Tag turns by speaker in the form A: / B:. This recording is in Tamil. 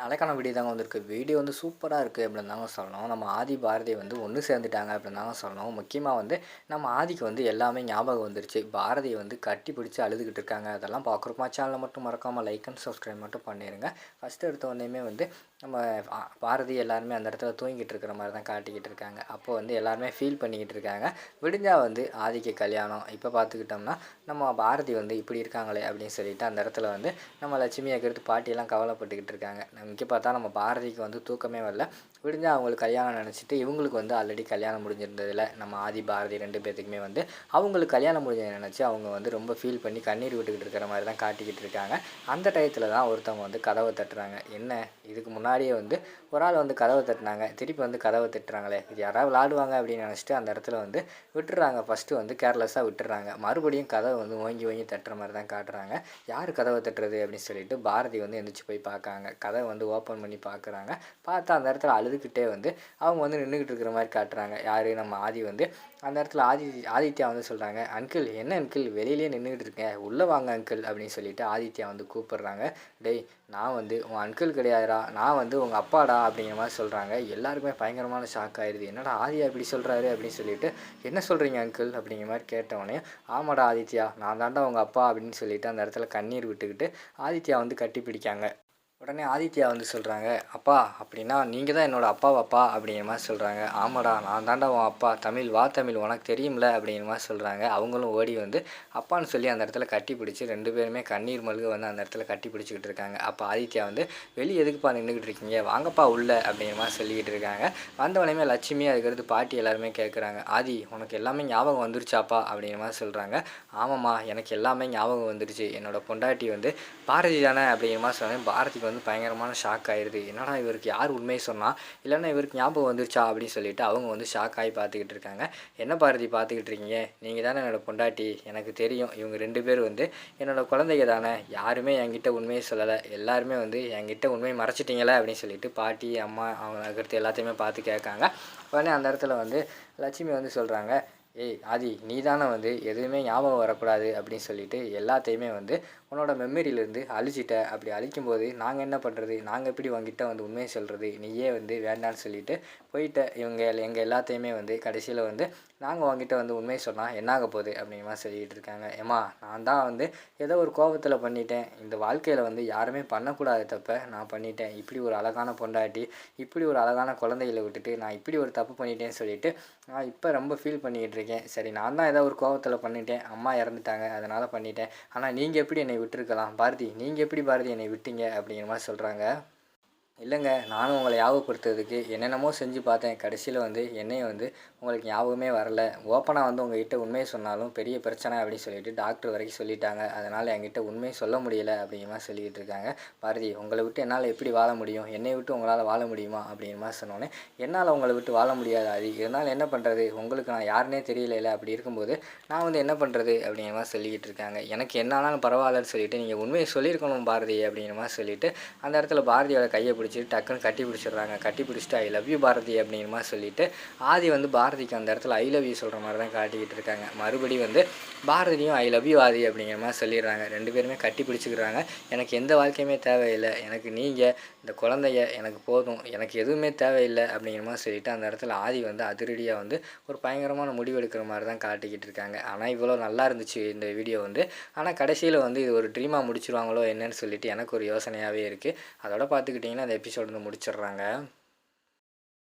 A: நாளைக்கான வீடியோ தாங்க வந்திருக்கு. வீடியோ வந்து சூப்பராக இருக்குது அப்படின்னு தாங்க சொல்லணும். நம்ம ஆதி பாரதி வந்து ஒன்று சேர்ந்துட்டாங்க அப்படின்னு தாங்க சொல்லணும். முக்கியமாக வந்து நம்ம ஆதிக்கு வந்து எல்லாமே ஞாபகம் வந்துருச்சு. பாரதியை வந்து கட்டி பிடிச்சி அழுதுகிட்டு இருக்காங்க. அதெல்லாம் பார்க்குறப்பமா சேனலில் மட்டும் மறக்காமல் லைக் அண்ட் சப்ஸ்கிரைப் மட்டும் பண்ணிடுங்க ஃபஸ்ட்டு எடுத்த வந்து நம்ம பாரதி எல்லாருமே அந்த இடத்துல தூங்கிட்டு இருக்கிற மாதிரி தான் காட்டிக்கிட்டு இருக்காங்க. அப்போ வந்து எல்லாருமே ஃபீல் பண்ணிக்கிட்டு இருக்காங்க. விடிஞ்சா வந்து ஆதிக்கு கல்யாணம். இப்போ பார்த்துக்கிட்டோம்னா நம்ம பாரதி வந்து இப்படி இருக்காங்களே அப்படின்னு சொல்லிட்டு அந்த இடத்துல வந்து நம்ம லட்சுமியை கருத்து பாட்டியெல்லாம் கவலைப்பட்டுக்கிட்டு இருக்காங்க. இங்கே பார்த்தா நம்ம பாரதிக்கு வந்து தூக்கமே வரல. விடிஞ்சா அவங்களுக்கு கல்யாணம் நினச்சிட்டு இவங்களுக்கு வந்து ஆல்ரெடி கல்யாணம் முடிஞ்சிருந்ததில். நம்ம ஆதி பாரதி ரெண்டு பேர்த்துக்குமே வந்து அவங்களுக்கு கல்யாணம் முடிஞ்சதை நினச்சி அவங்க வந்து ரொம்ப ஃபீல் பண்ணி கண்ணீர் விட்டுக்கிட்டு இருக்கிற மாதிரி தான் காட்டிக்கிட்டு இருக்காங்க. அந்த டயத்தில் தான் ஒருத்தவங்க வந்து கதவை தட்டுறாங்க. என்ன? இதுக்கு முன்னாடியே வந்து ஒரு ஆள் வந்து கதவை தட்டினாங்க. திருப்பி வந்து கதவை தட்டுறாங்களே. இது யாராவது விளாடுவாங்க அப்படின்னு நினச்சிட்டு அந்த இடத்துல வந்து விட்டுறாங்க. ஃபஸ்ட்டு வந்து கேர்லெஸ்ஸாக விட்டுறாங்க. மறுபடியும் கதவை வந்து ஓங்கி ஓங்கி தட்டுற மாதிரி தான் காட்டுறாங்க. யார் கதவை தட்டுறது அப்படின்னு சொல்லிட்டு பாரதி வந்து எந்திரிச்சு போய் பார்க்காங்க. கதவை வந்து ஓப்பன் பண்ணி பார்க்குறாங்க பார்த்தா அந்த இடத்துல அழுதுகிட்டே வந்து அவங்க வந்து நின்றுக்கிட்டு இருக்கிற மாதிரி காட்டுறாங்க. யார்? நம்ம ஆதி வந்து. அந்த இடத்துல ஆதி ஆதித்யா வந்து சொல்கிறாங்க அங்கிள் என்ன அங்கிள் வெளியிலே நின்றுக்கிட்டு இருக்கேன் உள்ளே வாங்க அங்கிள் அப்படின்னு சொல்லிட்டு ஆதித்யா வந்து கூப்பிடுறாங்க. டேய் நான் வந்து உன் அங்கிள் கிடையாதுடா. நான் வந்து உங்கள் அப்பாடா அப்படிங்கிற மாதிரி சொல்கிறாங்க எல்லாருக்குமே பயங்கரமான ஷாக் ஆயிடுது என்னடா ஆதியா இப்படி சொல்கிறாரு அப்படின்னு சொல்லிட்டு என்ன சொல்கிறீங்க அங்கிள் அப்படிங்கிற மாதிரி கேட்டவொடனே ஆமாடா ஆதித்யா. நான் தாண்டா உங்கள் அப்பா அப்படின்னு சொல்லிட்டு அந்த இடத்துல கண்ணீர் விட்டுக்கிட்டு ஆதித்யா வந்து கட்டி பிடிக்காங்க. உடனே ஆதித்யா வந்து சொல்கிறாங்க அப்பா அப்படின்னா நீங்கள் தான் என்னோடய அப்பாவாப்பா அப்படிங்கிற மாதிரி சொல்கிறாங்க ஆமாடா நான் தாண்டா உன் அப்பா. தமிழ் வா தமிழ் உனக்கு தெரியும்ல அப்படிங்கிற மாதிரி சொல்கிறாங்க அவங்களும் ஓடி வந்து அப்பான்னு சொல்லி அந்த இடத்துல கட்டி பிடிச்சி ரெண்டு பேருமே கண்ணீர் மல்க வந்து அந்த இடத்துல கட்டி பிடிச்சிக்கிட்டு இருக்காங்க. அப்போ ஆதித்யா வந்து வெளியே எதுக்குப்பா நின்றுக்கிட்டு இருக்கீங்க? வாங்கப்பா உள்ள அப்படிங்கிற மாதிரி சொல்லிக்கிட்டு இருக்காங்க. வந்தவொடனே லட்சுமி அதுக்கிறது பாட்டி எல்லாருமே கேட்குறாங்க ஆதி உனக்கு எல்லாமே ஞாபகம் வந்துருச்சாப்பா அப்படிங்கிற மாதிரி சொல்கிறாங்க ஆமாம்மா எனக்கு எல்லாமே ஞாபகம் வந்துருச்சு. என்னோடய பொண்டாட்டி வந்து பாரதி தானே அப்படிங்கிற மாதிரி சொன்னேன். பாரதிக்கு வந்து பயங்கரமான ஷாக் ஆயிடுது என்னடா இவருக்கு யார் உண்மையை சொன்னால் இல்லைன்னா இவருக்கு ஞாபகம் வந்துருச்சா அப்படின்னு சொல்லிட்டு அவங்க வந்து ஷாக் ஆகி பார்த்துக்கிட்டு இருக்காங்க. என்ன பாரதி பார்த்துக்கிட்டு இருக்கீங்க? நீங்கள் தானே என்னோட பொண்டாட்டி. எனக்கு தெரியும் இவங்க ரெண்டு பேர் வந்து என்னோட குழந்தைங்க தானே. யாருமே என்கிட்ட உண்மையை சொல்லலை. எல்லாருமே வந்து என்கிட்ட உண்மையை மறைச்சிட்டீங்களே அப்படின்னு சொல்லிட்டு பாட்டி அம்மா அவங்க அதுக்கடுத்து எல்லாத்தையுமே பார்த்து கேட்காங்க. உடனே அந்த இடத்துல வந்து லட்சுமி வந்து சொல்கிறாங்க ஏய் ஆதி நீ தானே வந்து எதுவுமே ஞாபகம் வரக்கூடாது அப்படின்னு சொல்லிட்டு எல்லாத்தையுமே வந்து உன்னோட மெமரியிலேருந்து அழிச்சிட்ட. அப்படி அழிக்கும்போது நாங்கள் என்ன பண்ணுறது நாங்கள் எப்படி உங்ககிட்ட வந்து உண்மையை சொல்கிறது நீயே வந்து வேண்டான்னு சொல்லிட்டு போயிட்ட. இவங்க எங்கள் எல்லாத்தையுமே வந்து கடைசியில் வந்து நாங்கள் உங்ககிட்ட வந்து உண்மையை சொன்னால் என்னாக போகுது அப்படிங்கிற மாதிரி சொல்லிக்கிட்டு இருக்காங்க. ஏம்மா நான் தான் வந்து ஏதோ ஒரு கோபத்தில் பண்ணிட்டேன். இந்த வாழ்க்கையில் வந்து யாருமே பண்ணக்கூடாத தப்ப நான் பண்ணிட்டேன். இப்படி ஒரு அழகான பொண்டாட்டி இப்படி ஒரு அழகான குழந்தைகளை விட்டுட்டு நான் இப்படி ஒரு தப்பு பண்ணிட்டேன்னு சொல்லிட்டு நான் இப்போ ரொம்ப ஃபீல் பண்ணிக்கிட்டு இருக்கேன். சரி நான் தான் ஏதோ ஒரு கோபத்தில் பண்ணிட்டேன். அம்மா இறந்துட்டாங்க அதனால் பண்ணிட்டேன். ஆனால் நீங்கள் எப்படி என்னை விட்டுருக்கலாம்? பாரதி நீங்கள் எப்படி பாரதி என்னை விட்டீங்க அப்படிங்கிற மாதிரி சொல்கிறாங்க இல்லைங்க நானும் உங்களை ஞாபகப்படுத்துறதுக்கு என்னென்னமோ செஞ்சு பார்த்தேன். கடைசியில் வந்து என்னையும் வந்து உங்களுக்கு ஞாபகமே வரல. ஓப்பனாக வந்து உங்ககிட்ட உண்மையை சொன்னாலும் பெரிய பிரச்சனை அப்படின்னு சொல்லிட்டு டாக்டர் வரைக்கும் சொல்லிட்டாங்க. அதனால் என்கிட்ட உண்மையை சொல்ல முடியல அப்படிங்கிற சொல்லிக்கிட்டு இருக்காங்க. பாரதி உங்களை விட்டு என்னால் எப்படி வாழ முடியும்? என்னை விட்டு உங்களால் வாழ முடியுமா? அப்படிங்கிற மாதிரி சொன்னோன்னே என்னால் உங்களை விட்டு வாழ முடியாது அது இருந்தாலும் என்ன பண்ணுறது உங்களுக்கு நான் யாருனே தெரியல அப்படி இருக்கும்போது நான் வந்து என்ன பண்ணுறது அப்படிங்கிற மாதிரி சொல்லிக்கிட்டு இருக்காங்க. எனக்கு என்னாலும் பரவாயில்லன்னு சொல்லிட்டு நீங்கள் உண்மையை சொல்லியிருக்கணும் பாரதி அப்படிங்கிற மாதிரி சொல்லிட்டு அந்த இடத்துல பாரதியோட கையை பிடிச்சிட்டு டக்குன்னு கட்டி பிடிச்சிடுறாங்க. கட்டி பிடிச்சிட்டு ஐ லவ் யூ பாரதி அப்படிங்கிற மாதிரி சொல்லிட்டு ஆதி வந்து பாரதிக்கு அந்த இடத்துல ஐ லவ் யூ சொல்கிற மாதிரி தான் காட்டிக்கிட்டு இருக்காங்க. மறுபடி வந்து பாரதியும் ஐ லவ் யூ ஆதி அப்படிங்கிற மாதிரி சொல்லிடுறாங்க. ரெண்டு பேருமே கட்டி பிடிச்சிக்கிறாங்க. எனக்கு எந்த வாழ்க்கையுமே தேவையில்லை. எனக்கு நீங்கள் இந்த குழந்தைய எனக்கு போதும். எனக்கு எதுவுமே தேவையில்லை அப்படிங்கிற மாதிரி சொல்லிட்டு அந்த இடத்துல ஆதி வந்து அதிரடியாக வந்து ஒரு பயங்கரமான முடிவு எடுக்கிற மாதிரி தான் காட்டிக்கிட்டு இருக்காங்க. ஆனால் இவ்வளோ நல்லா இருந்துச்சு இந்த வீடியோ வந்து. ஆனால் கடைசியில் வந்து இது ஒரு ட்ரீமாக முடிச்சிருவாங்களோ என்னன்னு சொல்லிட்டு எனக்கு ஒரு யோசனையாகவே இருக்குது அதோட பார்த்துக்கிட்டிங்கன்னா அந்த வந்து முடிச்சிடுறாங்க.